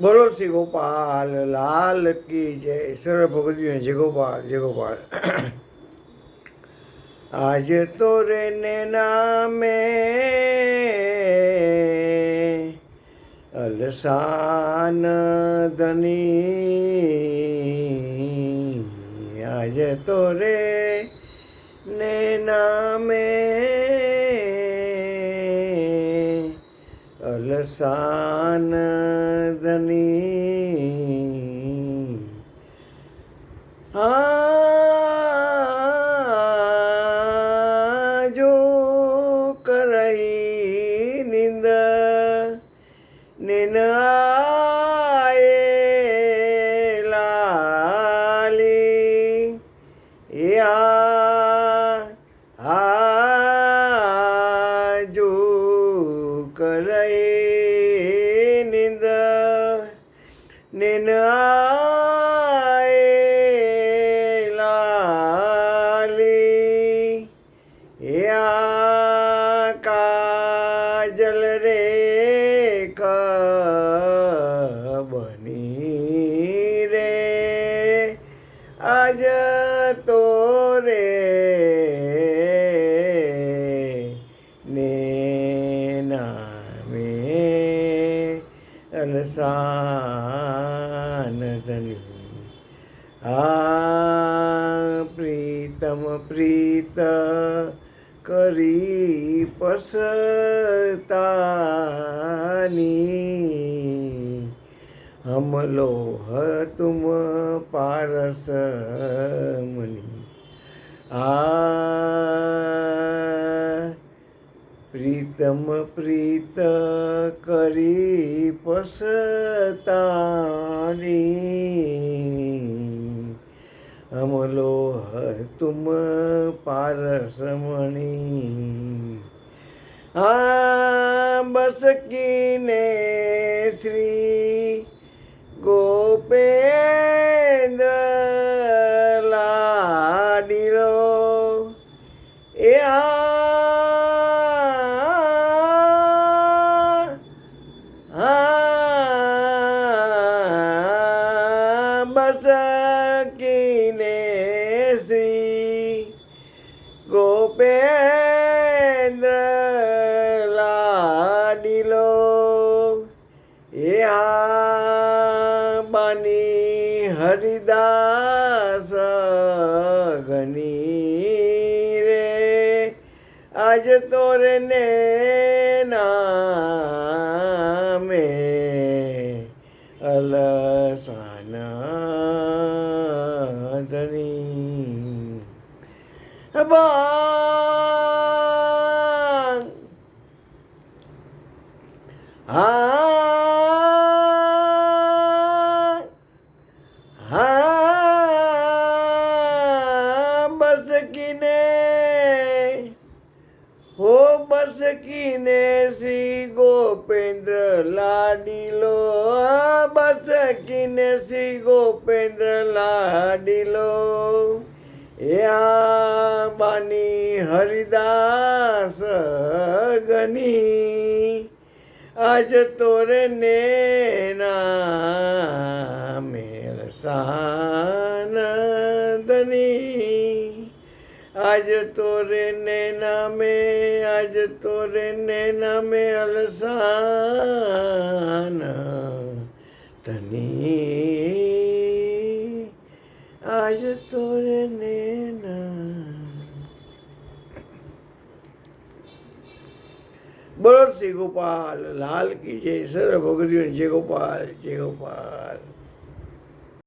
બોલો શ્રી ગોપાલ લાલ કી જય સર્વ ભગવતીઓ જય ગોપાલ જય ગોપાલ આજ તો રે ને નામે અલસાન ધની આજ તો રે ને નામે અલસાન ધની આ જો કરઈ નિંદ નિન આયે લાલી યા આ જો કાજલ રે બની રે. આજ તો રે ને નામે અલસાન ધની આ પ્રીતમ પ્રીત करी पसतानी. हमलो तुम पारस मनी. आ प्रीतम प्रीत करी पसतानी. हमलो ह તુમ પારસમણી આ બસકીને શ્રી ગોપેન્દ્ર લાડીલો એ આ બસકીને હરિદાસ ગની રે આજ તોરે ને નામે અલસાન ધની બાંગ આ बस किने हो बस किने श्री गोपेंद्र लाडिलो। बस किने श्री गोपेंद्र लाडिलो। या बानी हरिदास गनी। आज तोरे ने ना આજ તોરે ને નામે આજ તોરે ને નામે અલસાન તની આજ તોરે ને નામ બોલો શ્રી ગોપાલ લાલ કી જય સર્વ ભગવતીઓ જય ગોપાલ જય ગોપાલ